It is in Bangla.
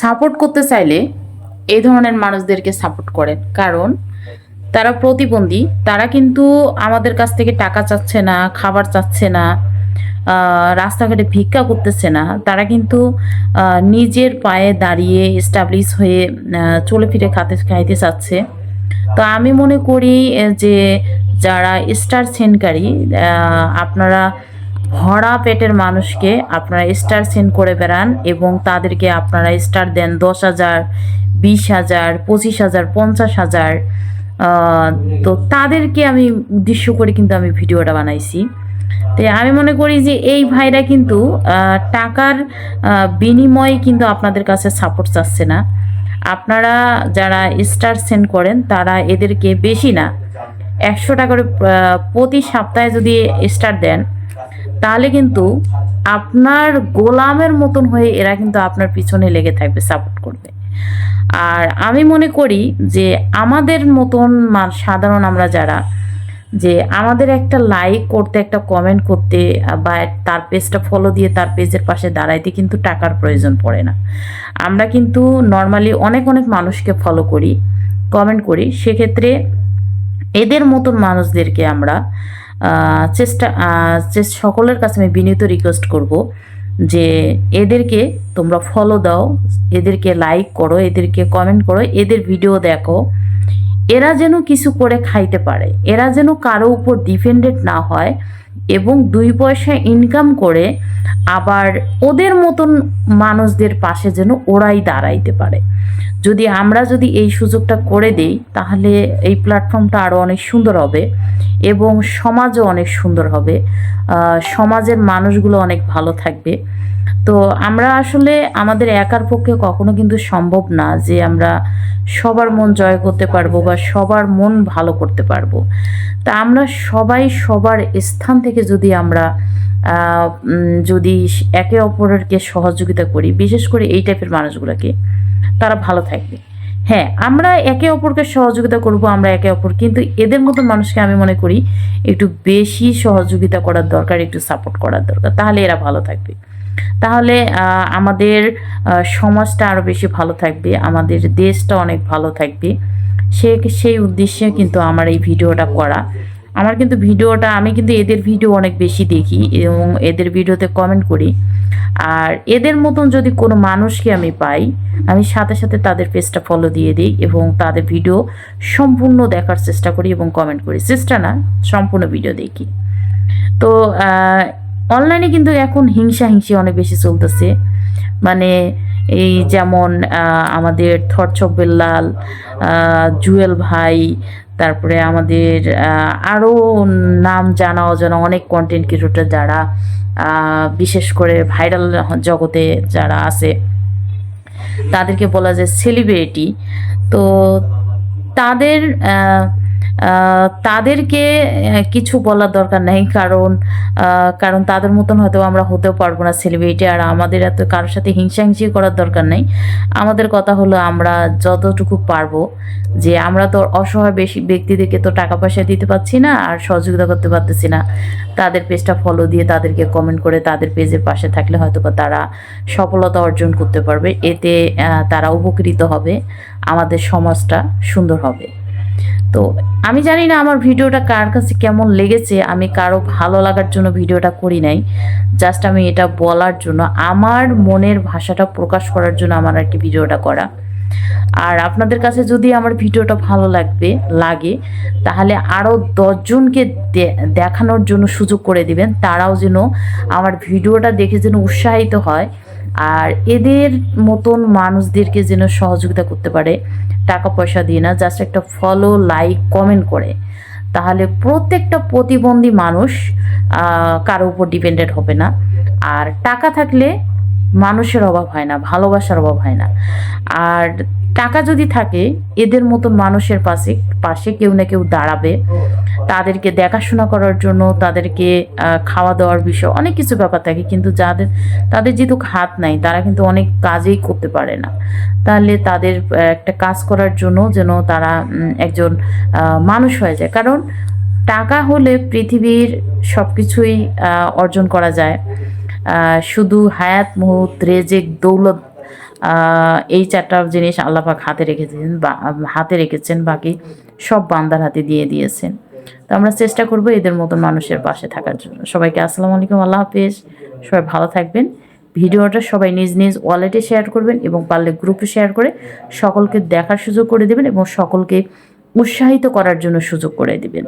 সাপোর্ট করতে চাইলে এই ধরনের মানুষদেরকে সাপোর্ট করেন। কারণ তারা প্রতিবন্ধী, তারা কিন্তু আমাদের কাছ থেকে টাকা চাচ্ছে না, খাবার চাচ্ছে না রাস্তাঘাটে ভিক্ষা করতেছে না। তারা কিন্তু নিজের পায়ে দাঁড়িয়ে এস্টাবলিশ হয়ে চলে ফিরে খাতে, খাইতে চাচ্ছে। তো আমি মনে করি যে যারা স্টার সেনকারী আপনারা ভরা পেটের মানুষকে আপনারা স্টার সেন্ড করে বেড়ান এবং তাদেরকে আপনারা স্টার দেন দশ হাজার, বিশ হাজার, পঁচিশ হাজার, পঞ্চাশ হাজার। তো তাদেরকে আমি উদ্দেশ্য করে কিন্তু আমি ভিডিওটা বানাইছি। তো আমি মনে করি যে এই ভাইরা কিন্তু টাকার বিনিময়ে কিন্তু আপনাদের কাছে সাপোর্ট চাচ্ছে না। আপনারা যারা স্টার সেন্ড করেন, তারা এদেরকে বেশি না। একশো টাকা করে প্রতি সপ্তাহে যদি স্টার দেন তাহলে কিন্তু আপনার গোলামের মতন হয়ে এরা কিন্তু আপনার পিছনে লেগে থাকবে সাপোর্ট করবে আর আমি মনে করি যে আমাদের মতন সাধারণ আমরা যারা, যে আমাদের একটা লাইক করতে, একটা কমেন্ট করতে, বা তার পেজটা ফলো দিয়ে তার পেজের পাশে দাঁড়াইতে কিন্তু টাকার প্রয়োজন পড়ে না। আমরা কিন্তু নর্মালি অনেক অনেক মানুষকে ফলো করি কমেন্ট করি। সেক্ষেত্রে এদের মতন মানুষদেরকে আমরা চেষ্টা সকলের কাছে আমি বিনীত রিকোয়েস্ট করব যে এদেরকে তোমরা ফলো দাও, এদেরকে লাইক করো, এদেরকে কমেন্ট করো, এদের ভিডিও দেখো। এরা যেন কিছু করে খাইতে পারে। এরা যেন কারও উপর ডিপেন্ডেন্ট না হয় এবং দুই পয়সা ইনকাম করে আবার ওদের মতন মানুষদের পাশে যেন ওরাই দাঁড়াইতে পারে। যদি আমরা যদি এই সুযোগটা করে দেই, তাহলে এই প্ল্যাটফর্মটা আরও অনেক সুন্দর হবে। এবং সমাজও অনেক সুন্দর হবে। সমাজের মানুষগুলো অনেক ভালো থাকবে। তো আমরা আসলে আমাদের একার পক্ষে কখনো কিন্তু সম্ভব না যে আমরা সবার মন জয় করতে পারব বা সবার মন ভালো করতে পারব। তা আমরা সবাই সবার স্থান থেকে যদি আমরা যদি একে অপরকে সহযোগিতা করি, বিশেষ করে এই টাইপের মানুষগুলোকে, তারা ভালো থাকবে। হ্যাঁ আমরা একে অপরকে সহযোগিতা করব, আমরা একে অপর, কিন্তু এদের মতো মানুষকে আমি মনে করি একটু বেশি সহযোগিতা করার দরকার, একটু সাপোর্ট করার দরকার, তাহলে এরা ভালো থাকবে। তাহলে আমাদের সমাজটা আরও বেশি ভালো থাকবে, আমাদের দেশটা অনেক ভালো থাকবে। সে, সেই উদ্দেশ্যে কিন্তু আমার এই ভিডিওটা করা। আমার কিন্তু ভিডিওটা আমি কিন্তু এদের ভিডিও অনেক বেশি দেখি এবং এদের ভিডিওতে কমেন্ট করি। আর এদের মতন যদি কোনো মানুষকে আমি পাই আমি সাথে সাথে তাদের পেজটা ফলো দিয়ে দিই এবং তাদের ভিডিও সম্পূর্ণ দেখার চেষ্টা করি এবং কমেন্ট করি। চেষ্টা না সম্পূর্ণ ভিডিও দেখি। তো অনলাইনে কিন্তু এখন হিংসা হিংসি অনেক বেশি চলতেছে। মানে এই যেমন আমাদের থরচক বেল্লাল আহ, জুয়েল ভাই তারপরে আমাদের আরও নাম জানা অজানা অনেক কন্টেন্ট ক্রিয়েটর যারা বিশেষ করে ভাইরাল জগতে যারা আছে, তাদেরকে বলা যায় সেলিব্রিটি তো তাদের তাদেরকে কিছু বলার দরকার নেই, কারণ কারণ তাদের মতন হয়তো আমরা হতেও পারব না সেলিব্রিটি আর আমাদের এত কারোর সাথে হিংসাহিংসি করার দরকার নেই। আমাদের কথা হলো আমরা যতটুকু পারব, যে আমরা তো অসহায় বেশি ব্যক্তিদেরকে তো টাকা পয়সা দিতে পারছি না, আর সহযোগিতা করতে পারতেছি না। তাদের পেজটা ফলো দিয়ে তাদেরকে কমেন্ট করে তাদের পেজের পাশে থাকলে হয়তো বা তারা সফলতা অর্জন করতে পারবে। এতে তারা উপকৃত হবে, আমাদের সমাজটা সুন্দর হবে। তো আমি জানি না আমার ভিডিওটা কার কাছে কেমন লেগেছে, আমি কারও ভালো লাগার জন্য ভিডিওটা করি নাই জাস্ট আমি এটা বলার জন্য, আমার মনের ভাষাটা প্রকাশ করার জন্য আমার আর কি ভিডিওটা করা। আর আপনাদের কাছে যদি আমার ভিডিওটা ভালো লাগবে, লাগে, তাহলে আরও দশজনকে দেখানোর জন্য সুযোগ করে দিবেন, তারাও যেন আমার ভিডিওটা দেখে যেন উৎসাহিত হয়। আর এদের মতন মানুষদেরকে যেন সহযোগিতা করতে পারে, টাকা পয়সা দিয়ে না জাস্ট একটা ফলো লাইক কমেন্ট করে। তাহলে প্রত্যেকটা প্রতিবন্ধী মানুষ কারও উপর ডিপেন্ডেন্ট হবে না। আর টাকা থাকলে মানুষের অভাব হয় না, ভালোবাসার অভাব হয় না। আর টাকা যদি থাকে, এদের মতন মানুষের পাশে পাশে কেউ না কেউ দাঁড়াবে। তাদেরকে দেখাশোনা করার জন্য, তাদেরকে খাওয়া দাওয়ার বিষয়, অনেক কিছু ব্যাপার থাকে। কিন্তু যাদের, তাদের যেহেতু হাত নাই, তারা কিন্তু অনেক কাজেই করতে পারে না। তাহলে তাদের একটা কাজ করার জন্য যেন তারা একজন মানুষ হয়ে যায়। কারণ টাকা হলে পৃথিবীর সব কিছুই অর্জন করা যায়। শুধু হায়াত মুহুত রেজেক, দৌলত এই চারটা জিনিস আল্লাপাক হাতে রেখেছেন, বা হাতে রেখেছেন, বাকি সব বান্দার হাতে দিয়ে দিয়েছেন। তো আমরা চেষ্টা করব এদের মতন মানুষের পাশে থাকার জন্য। সবাইকে আসসালামু আলাইকুম, আল্লাহ হাফেজ। সবাই ভালো থাকবেন। ভিডিওটা সবাই নিজ নিজ ওয়ালেটে শেয়ার করবেন এবং পারলে গ্রুপে শেয়ার করে সকলকে দেখার সুযোগ করে দেবেন এবং সকলকে উৎসাহিত করার জন্য সুযোগ করে দেবেন।